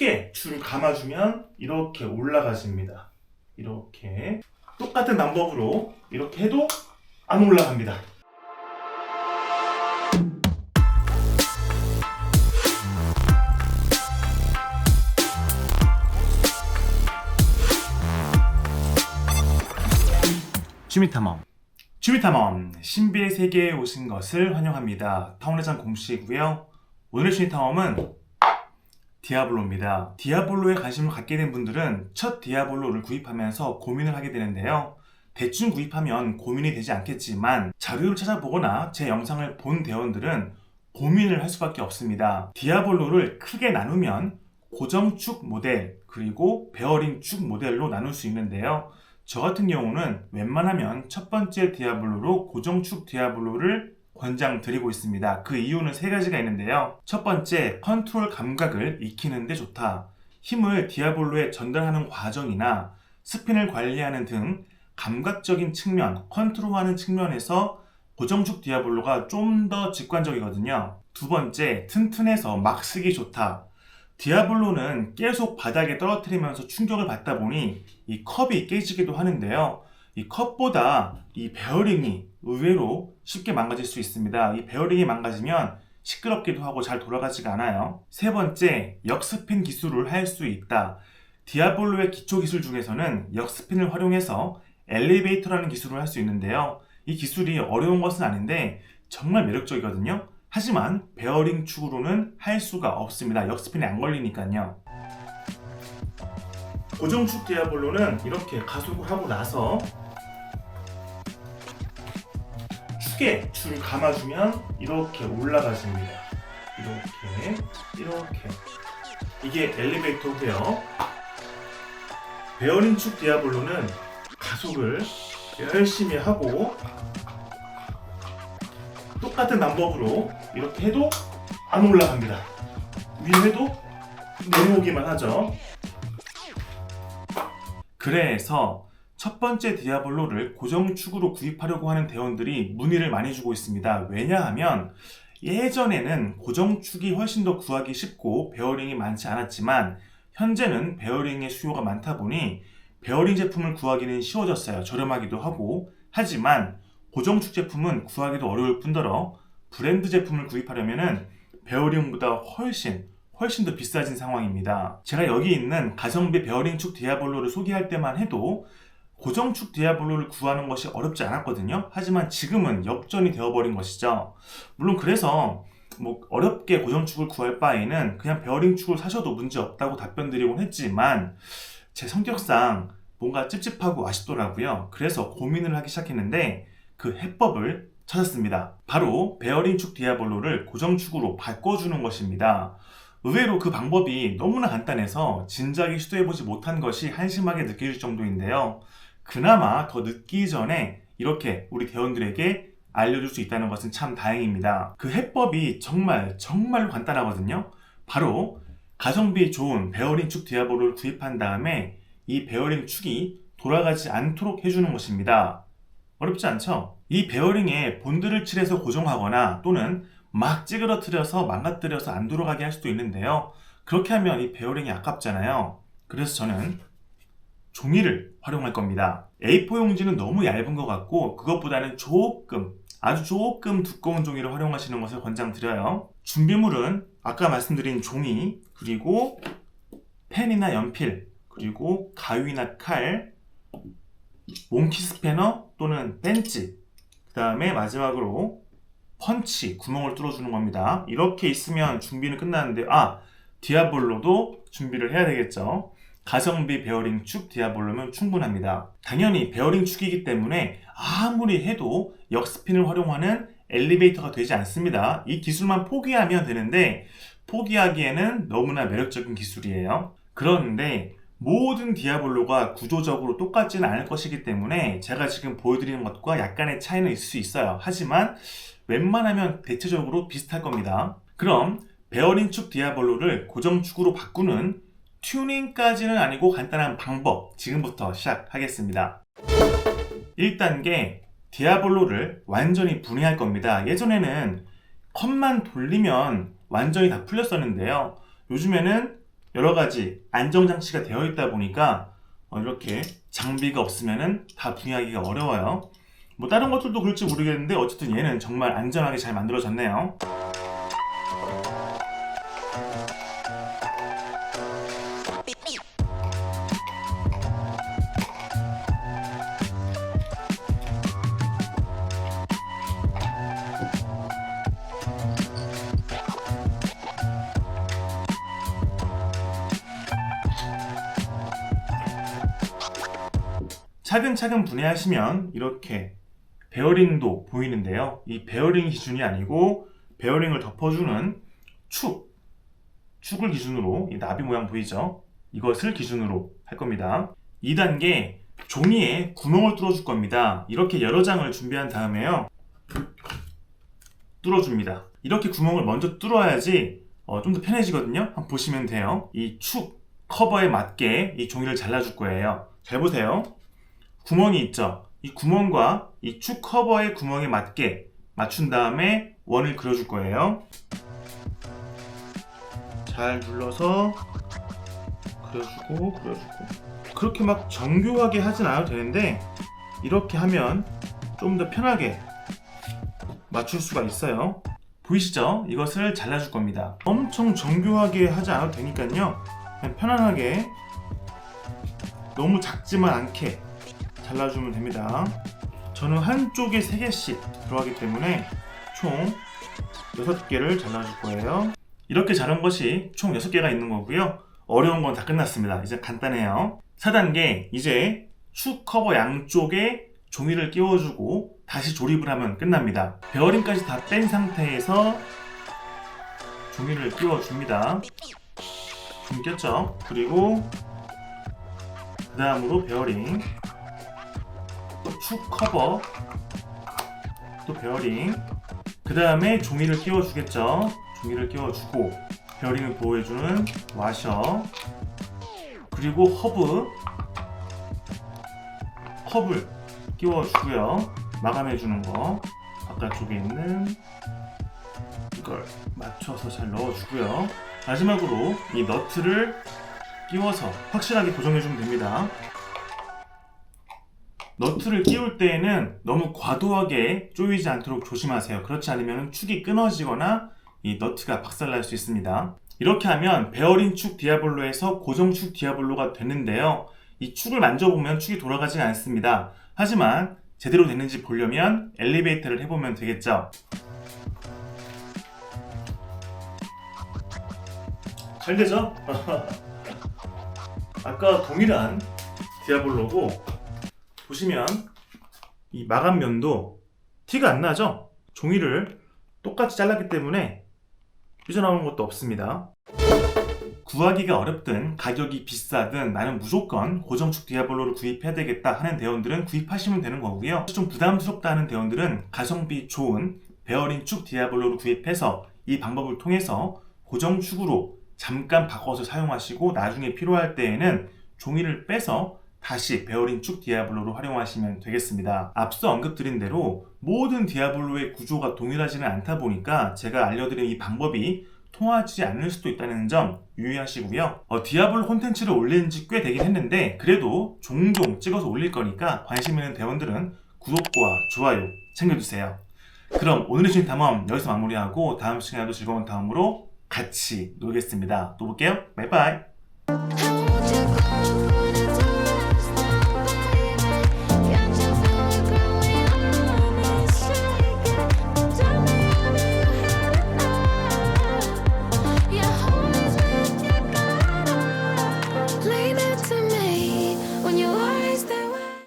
축에 줄을 감아주면 이렇게 올라가집니다. 이렇게 똑같은 방법으로 이렇게 해도 안 올라갑니다. 취미탐험 취미탐험 신비의 세계에 오신 것을 환영합니다. 타운회장 공씨이고요. 오늘의 취미탐험은 디아블로입니다. 디아블로에 관심을 갖게 된 분들은 첫 디아블로를 구입하면서 고민을 하게 되는데요. 대충 구입하면 고민이 되지 않겠지만 자료를 찾아보거나 제 영상을 본 대원들은 고민을 할 수밖에 없습니다. 디아블로를 크게 나누면 고정축 모델 그리고 베어링 축 모델로 나눌 수 있는데요. 저 같은 경우는 웬만하면 첫 번째 디아블로로 고정축 디아블로를 권장 드리고 있습니다. 그 이유는 세 가지가 있는데요. 첫 번째, 컨트롤 감각을 익히는데 좋다. 힘을 디아블로에 전달하는 과정이나 스핀을 관리하는 등 감각적인 측면, 컨트롤하는 측면에서 고정축 디아블로가 좀 더 직관적이거든요. 두 번째, 튼튼해서 막 쓰기 좋다. 디아블로는 계속 바닥에 떨어뜨리면서 충격을 받다 보니 이 컵이 깨지기도 하는데요. 이 컵보다 이 베어링이 의외로 쉽게 망가질 수 있습니다. 이 베어링이 망가지면 시끄럽기도 하고 잘 돌아가지가 않아요. 세 번째, 역스핀 기술을 할 수 있다. 디아블로의 기초 기술 중에서는 역스핀을 활용해서 엘리베이터라는 기술을 할 수 있는데요. 이 기술이 어려운 것은 아닌데 정말 매력적이거든요. 하지만 베어링 축으로는 할 수가 없습니다. 역스핀이 안 걸리니까요. 고정축 디아블로는 이렇게 가속을 하고 나서 축에 줄을 감아주면 이렇게 올라가집니다. 이렇게 이렇게 이게 엘리베이터고요. 베어링 축 디아블로는 가속을 열심히 하고 똑같은 방법으로 이렇게 해도 안 올라갑니다. 위로 해도 내려오기만 하죠. 그래서 첫 번째 디아블로를 고정축으로 구입하려고 하는 대원들이 문의를 많이 주고 있습니다. 왜냐하면 예전에는 고정축이 훨씬 더 구하기 쉽고 베어링이 많지 않았지만 현재는 베어링의 수요가 많다 보니 베어링 제품을 구하기는 쉬워졌어요. 저렴하기도 하고 하지만 고정축 제품은 구하기도 어려울 뿐더러 브랜드 제품을 구입하려면은 베어링보다 훨씬 훨씬 더 비싸진 상황입니다. 제가 여기 있는 가성비 베어링축 디아블로를 소개할 때만 해도 고정축 디아블로를 구하는 것이 어렵지 않았거든요. 하지만 지금은 역전이 되어버린 것이죠. 물론 그래서 뭐 어렵게 고정축을 구할 바에는 그냥 베어링축을 사셔도 문제 없다고 답변 드리곤 했지만 제 성격상 뭔가 찝찝하고 아쉽더라고요. 그래서 고민을 하기 시작했는데 그 해법을 찾았습니다. 바로 베어링 축 디아블로를 고정축으로 바꿔주는 것입니다. 의외로 그 방법이 너무나 간단해서 진작에 시도해보지 못한 것이 한심하게 느껴질 정도인데요. 그나마 더 늦기 전에 이렇게 우리 대원들에게 알려줄 수 있다는 것은 참 다행입니다. 그 해법이 정말 정말로 간단하거든요. 바로 가성비 좋은 베어링 축 디아블로를 구입한 다음에 이 베어링 축이 돌아가지 않도록 해주는 것입니다. 어렵지 않죠? 이 베어링에 본드를 칠해서 고정하거나 또는 막 찌그러뜨려서 망가뜨려서 안 돌아가게 할 수도 있는데요. 그렇게 하면 이 베어링이 아깝잖아요. 그래서 저는 종이를 활용할 겁니다. A4 용지는 너무 얇은 것 같고 그것보다는 조금 아주 조금 두꺼운 종이를 활용하시는 것을 권장드려요. 준비물은 아까 말씀드린 종이 그리고 펜이나 연필 그리고 가위나 칼 몽키 스패너 또는 벤치 그 다음에 마지막으로 펀치 구멍을 뚫어주는 겁니다. 이렇게 있으면 준비는 끝나는데 아 디아블로도 준비를 해야 되겠죠. 가성비 베어링 축 디아블로면 충분합니다. 당연히 베어링 축이기 때문에 아무리 해도 역스핀을 활용하는 엘리베이터가 되지 않습니다. 이 기술만 포기하면 되는데 포기하기에는 너무나 매력적인 기술이에요. 그런데 모든 디아블로가 구조적으로 똑같지는 않을 것이기 때문에 제가 지금 보여드리는 것과 약간의 차이는 있을 수 있어요. 하지만 웬만하면 대체적으로 비슷할 겁니다. 그럼 베어링 축 디아블로를 고정축으로 바꾸는 튜닝까지는 아니고 간단한 방법 지금부터 시작하겠습니다. 1단계 디아블로를 완전히 분해할 겁니다. 예전에는 컵만 돌리면 완전히 다 풀렸었는데요. 요즘에는 여러 가지 안정장치가 되어 있다 보니까 어, 이렇게 장비가 없으면은 다 분해하기가 어려워요. 뭐 다른 것들도 그럴지 모르겠는데 어쨌든 얘는 정말 안전하게 잘 만들어졌네요. 차근차근 분해하시면 이렇게 베어링도 보이는데요. 이 베어링 기준이 아니고 베어링을 덮어주는 축, 축을 기준으로 이 나비 모양 보이죠? 이것을 기준으로 할 겁니다. 2단계 종이에 구멍을 뚫어줄 겁니다. 이렇게 여러 장을 준비한 다음에요. 뚫어줍니다. 이렇게 구멍을 먼저 뚫어야지 어, 좀 더 편해지거든요. 한번 보시면 돼요. 이 축 커버에 맞게 이 종이를 잘라줄 거예요. 잘 보세요. 구멍이 있죠. 이 구멍과 이 축 커버의 구멍에 맞게 맞춘 다음에 원을 그려줄 거예요. 잘 눌러서 그려주고 그려주고 그렇게 막 정교하게 하진 않아도 되는데 이렇게 하면 좀 더 편하게 맞출 수가 있어요. 보이시죠? 이것을 잘라줄 겁니다. 엄청 정교하게 하지 않아도 되니까요. 그냥 편안하게 너무 작지만 않게 잘라주면 됩니다. 저는 한쪽에 3개씩 들어가기 때문에 총 6개를 잘라줄 거예요. 이렇게 자른 것이 총 6개가 있는 거고요. 어려운 건 다 끝났습니다. 이제 간단해요. 4단계, 이제 축 커버 양쪽에 종이를 끼워주고 다시 조립을 하면 끝납니다. 베어링까지 다 뺀 상태에서 종이를 끼워줍니다. 좀 꼈죠? 그리고 그 다음으로 베어링 또축 커버. 또 베어링. 그 다음에 종이를 끼워주겠죠? 종이를 끼워주고 베어링을 보호해주는 와셔. 그리고 허브. 컵을 끼워주고요. 마감해주는 거. 바깥쪽에 있는 이걸 맞춰서 잘 넣어주고요. 마지막으로 이 너트를 끼워서 확실하게 고정해주면 됩니다 너트를 끼울 때에는 너무 과도하게 조이지 않도록 조심하세요. 그렇지 않으면 축이 끊어지거나 이 너트가 박살날 수 있습니다. 이렇게 하면 베어링 축 디아블로에서 고정 축 디아블로가 되는데요. 이 축을 만져보면 축이 돌아가지 않습니다. 하지만 제대로 되는지 보려면 엘리베이터를 해보면 되겠죠. 잘 되죠? 아까 동일한 디아블로고 보시면 이 마감면도 티가 안 나죠? 종이를 똑같이 잘랐기 때문에 삐져나오는 것도 없습니다. 구하기가 어렵든 가격이 비싸든 나는 무조건 고정축 디아블로를 구입해야 되겠다 하는 대원들은 구입하시면 되는 거고요. 좀 부담스럽다 하는 대원들은 가성비 좋은 베어링 축 디아블로를 구입해서 이 방법을 통해서 고정축으로 잠깐 바꿔서 사용하시고 나중에 필요할 때에는 종이를 빼서 다시 베어링 축 디아블로로 활용하시면 되겠습니다. 앞서 언급드린 대로 모든 디아블로의 구조가 동일하지는 않다 보니까 제가 알려드린 이 방법이 통하지 않을 수도 있다는 점 유의하시고요. 어, 디아블로 콘텐츠를 올린 지 꽤 되긴 했는데 그래도 종종 찍어서 올릴 거니까 관심 있는 대원들은 구독과 좋아요 챙겨주세요. 그럼 오늘의 주인 탐험 여기서 마무리하고 다음 시간에도 즐거운 다음으로 같이 놀겠습니다. 또 볼게요. 바이바이.